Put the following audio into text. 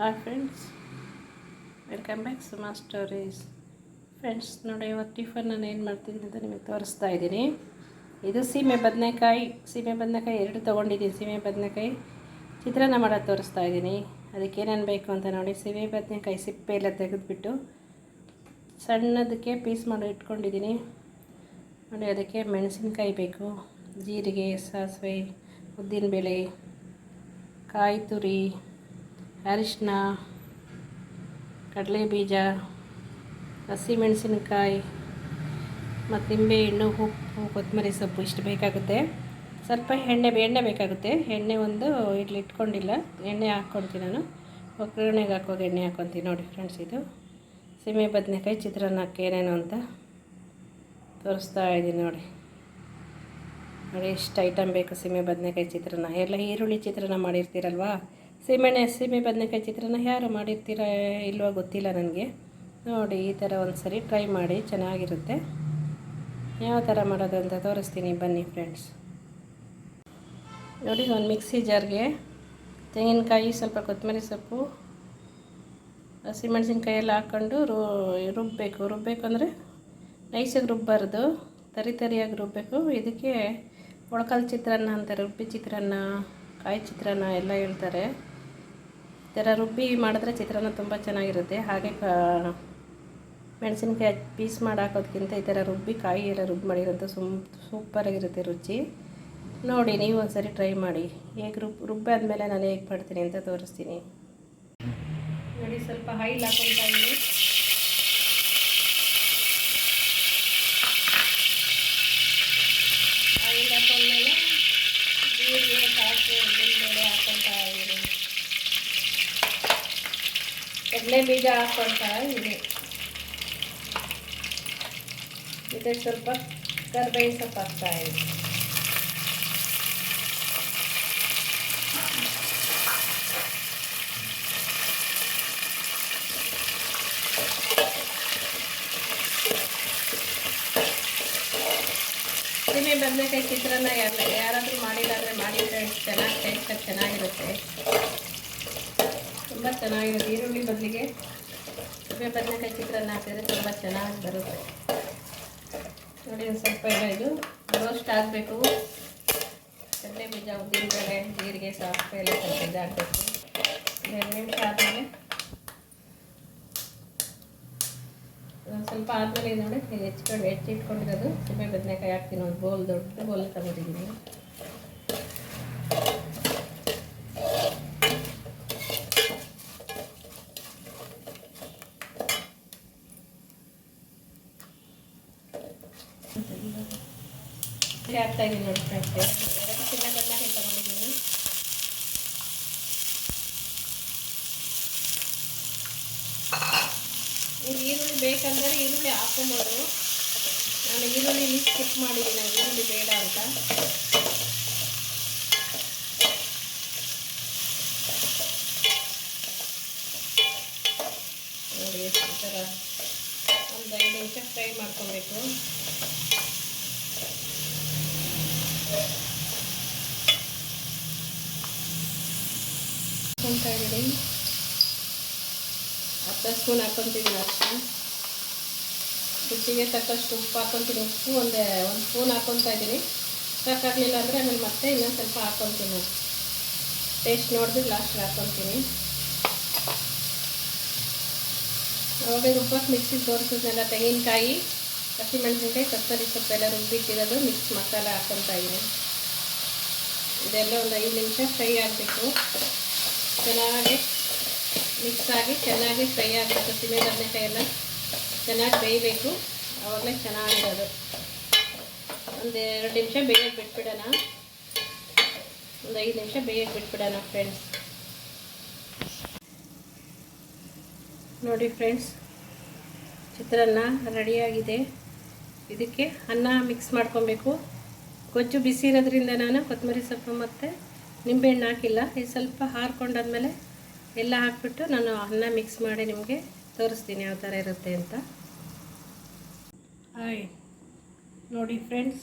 Hi friends welcome back Suma stories friends ನೋಡಿ ಇವತ್ತು tiffin ನಾನು ಏನು ಮಾಡ್ತಿದ್ದೀನಿ ಅಂತ ನಿಮಗೆ ತೋರಿಸ್ತಾ ಇದ್ದೀನಿ. ಇದು ಸೀಮೆ ಬದನೆಕಾಯಿ ಸೀಮೆ ಬದನೆಕಾಯಿ ಎರಡು ತೊಗೊಂಡಿದ್ದೀನಿ. ಸೀಮೆ ಬದನೆಕಾಯಿ ಚಿತ್ರಾನ್ನ ಮಾಡೋದು ತೋರಿಸ್ತಾ ಇದ್ದೀನಿ. ಅದಕ್ಕೆ ಏನೇನು ಬೇಕು ಅಂತ ನೋಡಿ. ಸೀಮೆ ಬದನೆಕಾಯಿ ಸಿಪ್ಪೆ ಎಲ್ಲ ತೆಗೆದುಬಿಟ್ಟು ಸಣ್ಣದಕ್ಕೆ ಪೀಸ್ ಮಾಡಿ ಇಟ್ಕೊಂಡಿದ್ದೀನಿ. ನೋಡಿ, ಅದಕ್ಕೆ ಮೆಣಸಿನ್ಕಾಯಿ ಬೇಕು, ಜೀರಿಗೆ, ಸಾಸಿವೆ, ಉದ್ದಿನಬೇಳೆ ಕಾಯಿ ತುರಿ ಅರಿಶಿನ ಕಡಲೆ ಬೀಜ ಹಸಿಮೆಣಸಿನಕಾಯಿ ಮತ್ತು ನಿಂಬೆಹಣ್ಣು ಉಪ್ಪು, ಕೊತ್ತಂಬರಿ ಸೊಪ್ಪು ಇಷ್ಟು ಬೇಕಾಗುತ್ತೆ. ಸ್ವಲ್ಪ ಎಣ್ಣೆ ಎಣ್ಣೆ ಬೇಕಾಗುತ್ತೆ. ಎಣ್ಣೆ ಒಂದು ಇಲ್ಲಿ ಇಟ್ಕೊಂಡಿಲ್ಲ. ಎಣ್ಣೆ ಹಾಕ್ಕೊಳ್ತೀನಿ ನಾನು. ಒಗ್ಗರಣೆಗೆ ಹಾಕುವಾಗ ಎಣ್ಣೆ ಹಾಕ್ಕೊತೀನಿ ನೋಡಿ ಫ್ರೆಂಡ್ಸ್ ಇದು. ಸೀಮೆ ಬದನೆಕಾಯಿ, ಚಿತ್ರಾನ್ನಕ್ಕೆ ಏನೇನು ಅಂತ ತೋರಿಸ್ತಾ ಇದ್ದೀನಿ ನೋಡಿ. ನೋಡಿ ಎಷ್ಟು ಐಟಮ್ ಬೇಕು. ಸೀಮೆ ಬದನೆಕಾಯಿ, ಚಿತ್ರಾನ್ನ. ಎಲ್ಲ ಈರುಳ್ಳಿ ಚಿತ್ರಾನ್ನ ಮಾಡಿರ್ತೀರಲ್ವಾ? ಸೀಮೆಣ್ಣೆ ಸೀಮೆ ಬದನೆಕಾಯಿ ಚಿತ್ರಾನ್ನ ಯಾರು ಮಾಡಿರ್ತೀರ ಇಲ್ವೋ ಗೊತ್ತಿಲ್ಲ ನನಗೆ. ನೋಡಿ, ಈ ಥರ ಒಂದು ಸರಿ ಟ್ರೈ ಮಾಡಿ, ಚೆನ್ನಾಗಿರುತ್ತೆ. ಯಾವ ಥರ ಮಾಡೋದು ಅಂತ ತೋರಿಸ್ತೀನಿ, ಬನ್ನಿ ಫ್ರೆಂಡ್ಸ್ ನೋಡಿ, ಒಂದು ಮಿಕ್ಸಿ ಜಾರ್ಗೆ ತೆಂಗಿನಕಾಯಿ, ಸ್ವಲ್ಪ ಕೊತ್ತಂಬರಿ ಸೊಪ್ಪು ಹಸಿಮೆಣಸಿನ್ಕಾಯೆಲ್ಲ ಹಾಕ್ಕೊಂಡು ರು ರುಬ್ಬಬೇಕು ರುಬ್ಬಬೇಕು ಅಂದರೆ ನೈಸಾಗಿ ರುಬ್ಬಾರ್ದು. ತರಿ ತರಿಯಾಗಿ ರುಬ್ಬಬೇಕು ಇದಕ್ಕೆ ಒಳಕಲ್ ಚಿತ್ರಾನ್ನ ಅಂತಾರೆ ರುಬ್ಬಿ ಚಿತ್ರಾನ್ನ, ಕಾಯಿ ಚಿತ್ರಾನ್ನ ಎಲ್ಲ ಹೇಳ್ತಾರೆ. ಥರ ರುಬ್ಬಿ ಮಾಡಿದ್ರೆ ಚಿತ್ರಾನ್ನ ತುಂಬ ಚೆನ್ನಾಗಿರುತ್ತೆ. ಹಾಗೆ ಮೆಣಸಿನ್ಕಾಯಿ ಪೀಸ್ ಮಾಡಿ ಹಾಕೋದಕ್ಕಿಂತ ಈ ಥರ ರುಬ್ಬಿ ಕಾಯಿ ಎಲ್ಲ ರುಬ್ಬಿ ಮಾಡಿರೋದು ಸುಮ್ ಸೂಪರಾಗಿರುತ್ತೆ ರುಚಿ. ನೋಡಿ, ನೀವು ಒಂದ್ಸರಿ ಟ್ರೈ ಮಾಡಿ. ಹೇಗೆ ರುಬ್, ರುಬ್ಬಾದ್ಮೇಲೆ ನಾನು ಹೇಗೆ ಮಾಡ್ತೀನಿ ಅಂತ ತೋರಿಸ್ತೀನಿ. ನೋಡಿ, ಸ್ವಲ್ಪ ಹೈಲ್ ಹಾಕೊಳ್ತಾ ಇದ್ದೀನಿ ಆಯಿಲ್ ಹಾಕೊಂಡ್ಮೇಲೆ ಜೀರಿಗೆ ಸಾಸು ಉದ್ದಿನಬೇಳೆ ಹಾಕೊಳ್ತಾ ಇದ್ದೀನಿ ಕಡಲೆ ಬೀಜ ಹಾಕ್ಕೊಳ್ತಾ ಇದ್ದೀನಿ ಇದಕ್ಕೆ ಸ್ವಲ್ಪ ಕರ್ಬೇವಿನ ಸೊಪ್ಪು ಹಾಕ್ತಾ ಇದ್ದೀನಿ ಸೀಮೆ ಬದನೆಕಾಯಿ ಚಿತ್ರಾನ್ನ ಯಾರ ಯಾರಾದರೂ ಮಾಡಿಲ್ಲ ಅಂದರೆ ಮಾಡಿ ಫ್ರೆಂಡ್ಸ್ ಚೆನ್ನಾಗಿ ಟೇಸ್ಟಾಗಿ ಚೆನ್ನಾಗಿರುತ್ತೆ ತುಂಬ ಚೆನ್ನಾಗಿರುತ್ತೆ ಈರುಳ್ಳಿ ಬದಲಿಗೆ ಬದನೆಕಾಯಿ ಚಿತ್ರಾನ್ನ ಹಾಕಿದರೆ ತುಂಬ ಚೆನ್ನಾಗಿ ಬರುತ್ತೆ. ನೋಡಿ, ಒಂದು ಸ್ವಲ್ಪ ಎಲ್ಲ ಇದು. ರೋಸ್ಟ್ ಆಗಬೇಕು. ಕಡಲೆ ಬೀಜ ಉದ್ದಿನಬೇಳೆ, ಜೀರಿಗೆ, ಸಾಸಿವೆ ಎಲ್ಲ ಸ್ವಲ್ಪ ಇದಾಗಬೇಕು. ಎರಡು ನಿಮಿಷ ಆದಮೇಲೆ ಸ್ವಲ್ಪ ಆದಮೇಲೆ ನೋಡಿ ಇದು ಹೆಚ್ಕೊಂಡು ಹೆಚ್ಚಿಟ್ಕೊಂಡಿರೋದು ಸೀಮೆ ಬದನೆಕಾಯಿ ಹಾಕ್ತೀನಿ. ಒಂದು ಬೋಲ್ ದೊಡ್ಡ ಬೋಲ್ ತಗೊಂಡಿದ್ದೀನಿ. ಇಲ್ಲಿ ಹಾಕ್ತಾ ಇದ್ದೀನಿ ನೋಡಿ ಫ್ರೆಂಡ್ಸ್ ಎರಡು ಚಿನ್ನಗಳನ್ನ ಬದನೆಕಾಯಿ ತಗೊಂಡಿದ್ದೀನಿ ಇಲ್ಲಿ ಈರುಳ್ಳಿ ಬೇಕಂದರೆ ಈರುಳ್ಳಿ ಹಾಕೊಬೋದು ನಾನು ಈರುಳ್ಳಿ ಸ್ಕಿಪ್ ಮಾಡಿದ್ದೀನಿ, ನಾನು ಈರುಳ್ಳಿ ಬೇಡ ಅಂತ. ನೋಡಿ ಈ ಥರ ಒಂದು ಐದು ನಿಮಿಷ ಫ್ರೈ ಮಾಡ್ಕೊಬೇಕು. ಹಾಕ್ಕೊಳ್ತಾ ಇದ್ದೀನಿ ಅರ್ಧ ಸ್ಪೂನ್ ಹಾಕೊತೀವಿ ಅಷ್ಟು ರುಚಿಗೆ ತಕ್ಕಷ್ಟು ಉಪ್ಪು ಹಾಕೊತೀನಿ ಉಪ್ಪು ಒಂದೇ, ಒಂದು ಸ್ಪೂನ್ ಹಾಕೊತಾ ಇದ್ದೀನಿ ಸಾಕಾಗಲಿಲ್ಲ ಅಂದರೆ ಆಮೇಲೆ ಮತ್ತೆ ಇನ್ನೊಂದು ಸ್ವಲ್ಪ ಹಾಕೊತೀನಿ ಟೇಸ್ಟ್ ನೋಡಿದ್ರೆ ಲಾಸ್ಟಿಗೆ ಹಾಕೊತೀನಿ ಅವಾಗ ರುಬ್ಬಕ್ಕೆ ಮಿಕ್ಸಿಗೆ ತೋರಿಸಿದ್ನೆಲ್ಲ ತೆಂಗಿನಕಾಯಿ. ಹಸಿಮೆಣಸಿನ್ಕಾಯಿ ಕೊತ್ತಂಬರಿ ಸೊಪ್ಪೆಲ್ಲ ರುಬ್ಬಿಟ್ಟಿರೋದು ಮಿಕ್ಸ್ ಮಸಾಲ ಹಾಕ್ಕೊತಾ ಇದ್ದೀನಿ. ಇದೆಲ್ಲ ಒಂದು ಐದು ನಿಮಿಷ ಫ್ರೈ ಆಗಬೇಕು. ಚೆನ್ನಾಗಿ ಮಿಕ್ಸ್ ಆಗಿ, ಚೆನ್ನಾಗಿ ಫ್ರೈ ಆಗಬೇಕು ಸೀಮೆ ಬದನೆಕಾಯಿ ಎಲ್ಲ ಚೆನ್ನಾಗಿ ಬೇಯಬೇಕು. ಅವಾಗಲೇ ಚೆನ್ನಾಗಿರೋದು. ಒಂದು ಎರಡು ನಿಮಿಷ ಬೇಯಕ್ಕೆ ಬಿಟ್ಬಿಡೋಣ. ಒಂದು ಐದು ನಿಮಿಷ ಬೇಯೋಕ್ಕೆ ಬಿಟ್ಬಿಡೋಣ ಫ್ರೆಂಡ್ಸ್ ನೋಡಿ ಫ್ರೆಂಡ್ಸ್ ಚಿತ್ರಾನ್ನ ರೆಡಿಯಾಗಿದೆ ಇದಕ್ಕೆ ಅನ್ನ ಮಿಕ್ಸ್ ಮಾಡ್ಕೊಬೇಕು. ಗೊಜ್ಜು ಬಿಸಿ ಇರೋದ್ರಿಂದ ನಾನು ಕೊತ್ತಂಬರಿ ಸೊಪ್ಪು ಮತ್ತು ನಿಂಬೆಹಣ್ಣು ಹಾಕಿಲ್ಲ. ಇದು ಸ್ವಲ್ಪ ಹಾರ್ಕೊಂಡಾದ್ಮೇಲೆ ಎಲ್ಲ ಹಾಕ್ಬಿಟ್ಟು ನಾನು ಅನ್ನ ಮಿಕ್ಸ್ ಮಾಡಿ ನಿಮಗೆ ತೋರಿಸ್ತೀನಿ ಯಾವ ಥರ ಇರುತ್ತೆ ಅಂತ. ಹಾಯ್ ನೋಡಿ ಫ್ರೆಂಡ್ಸ್